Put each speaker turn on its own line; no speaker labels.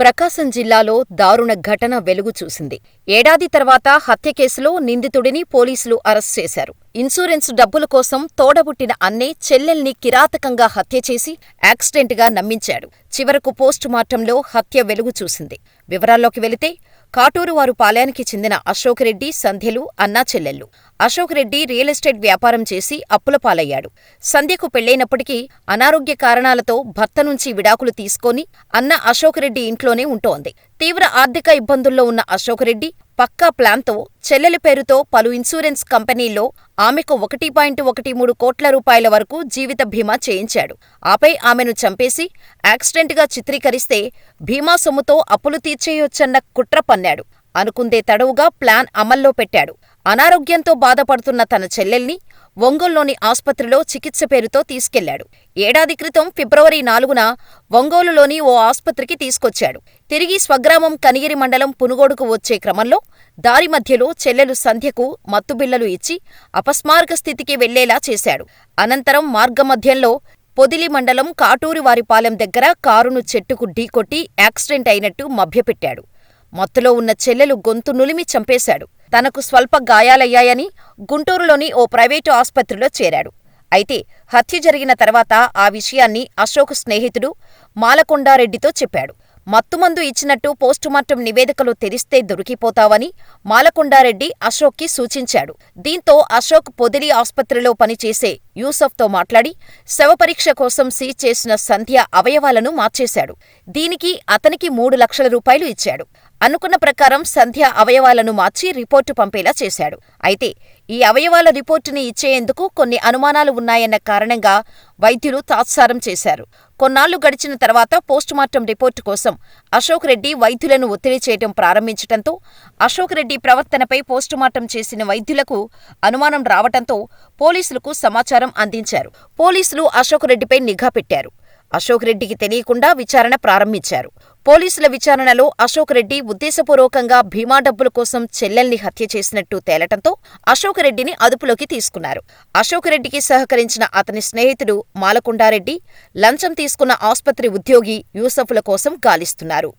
ప్రకాశం జిల్లాలో దారుణ ఘటన వెలుగు చూసింది. ఏడాది తర్వాత హత్య కేసులో నిందితుడిని పోలీసులు అరెస్ట్ చేశారు. ఇన్సూరెన్స్ డబ్బుల కోసం తోడబుట్టిన అన్నే చెల్లెల్ని కిరాతకంగా హత్య చేసి యాక్సిడెంట్గా నమ్మించాడు. చివరకు పోస్టుమార్టంలో హత్య వెలుగు చూసింది. వివరాల్లోకి వెళితే కాటూరువారు పాలయానికి చెందిన అశోక్ రెడ్డి, సంధ్యలు అన్నా చెల్లెళ్ళు. అశోక్ రెడ్డి రియల్ ఎస్టేట్ వ్యాపారం చేసి అప్పుల పాలయ్యాడు. సంధ్యకు పెళ్ళైనప్పటికీ అనారోగ్య కారణాలతో భర్త నుంచి విడాకులు తీసుకొని అన్న అశోక్ రెడ్డి ఇంట్లోనే ఉంటోంది. తీవ్ర ఆర్థిక ఇబ్బందుల్లో ఉన్న అశోక్రెడ్డి పక్కా ప్లాన్తో చెల్లెలి పేరుతో పలు ఇన్సూరెన్స్ కంపెనీల్లో ఆమెకు ఒకటి పాయింట్ ఒకటి మూడు కోట్ల రూపాయల వరకు జీవిత బీమా చేయించాడు. ఆపై ఆమెను చంపేసి యాక్సిడెంట్గా చిత్రీకరిస్తే బీమా సొమ్ముతో అప్పులు తీర్చేయొచ్చన్న కుట్ర పన్నాడు. అనుకుందే తడవుగా ప్లాన్ అమల్లో పెట్టాడు. అనారోగ్యంతో బాధపడుతున్న తన చెల్లెల్ని ఒంగోల్లోని ఆస్పత్రిలో చికిత్స పేరుతో తీసుకెళ్ళాడు. ఏడాది క్రితం ఫిబ్రవరి నాలుగున ఒంగోలులోని ఓ ఆస్పత్రికి తీసుకొచ్చాడు. తిరిగి స్వగ్రామం కనిగిరి మండలం పునుగోడుకు వచ్చే క్రమంలో దారి మధ్యలో చెల్లెలు సంధ్యకు మత్తుబిళ్ళలు ఇచ్చి అపస్మారక స్థితికి వెళ్ళేలా చేశాడు. అనంతరం మార్గమధ్యంలో పొదిలి మండలం కాటూరివారిపాలెం దగ్గర కారును చెట్టుకు ఢీకొట్టి యాక్సిడెంట్ అయినట్టు మభ్యపెట్టాడు. మత్తులో ఉన్న చెల్లెలు గొంతు నులిమి చంపేశాడు. తనకు స్వల్ప గాయాలయ్యాయని గుంటూరులోని ఓ ప్రైవేటు ఆస్పత్రిలో చేరాడు. అయితే హత్య జరిగిన తర్వాత ఆ విషయాన్ని అశోక్ స్నేహితుడు మాలకొండారెడ్డితో చెప్పాడు. మత్తుమందు ఇచ్చినట్టు పోస్టుమార్టం నివేదికలో తెరిస్తే దొరికిపోతావని మాలకొండారెడ్డి అశోక్కి సూచించాడు. దీంతో అశోక్ పొదిలి ఆస్పత్రిలో పనిచేసే యూసఫ్తో మాట్లాడి శవపరీక్ష కోసం సీజ్ చేసిన సంధ్య అవయవాలను మార్చేశాడు. దీనికి అతనికి మూడు లక్షల రూపాయలు ఇచ్చాడు. అనుకున్న ప్రకారం సంధ్య అవయవాలను మార్చి రిపోర్టు పంపేలా చేశాడు. అయితే ఈ అవయవాల రిపోర్టుని ఇచ్చేందుకు కొన్ని అనుమానాలు ఉన్నాయన్న కారణంగా వైద్యులు తాత్సారం చేశారు. కొన్నాళ్ళు గడిచిన తర్వాత పోస్టుమార్టం రిపోర్టు కోసం అశోక్ రెడ్డి వైద్యులను ఒత్తిడి చేయటం ప్రారంభించటంతో అశోక్ రెడ్డి ప్రవర్తనపై పోస్టుమార్టం చేసిన వైద్యులకు అనుమానం రావటంతో పోలీసులకు సమాచారం అందించారు. పోలీసులు అశోక్ రెడ్డిపై నిఘా పెట్టారు. అశోక్ రెడ్డికి తెలియకుండా విచారణ ప్రారంభించారు. పోలీసుల విచారణలో అశోక్ రెడ్డి ఉద్దేశపూర్వకంగా భీమా డబ్బుల కోసం చెల్లెల్ని హత్య చేసినట్టు తేలటంతో అశోక్ రెడ్డిని అదుపులోకి తీసుకున్నారు. అశోక్ రెడ్డికి సహకరించిన అతని స్నేహితుడు మాలకొండారెడ్డి, లంచం తీసుకున్న ఆస్పత్రి ఉద్యోగి యూసఫ్ల కోసం గాలిస్తున్నారు.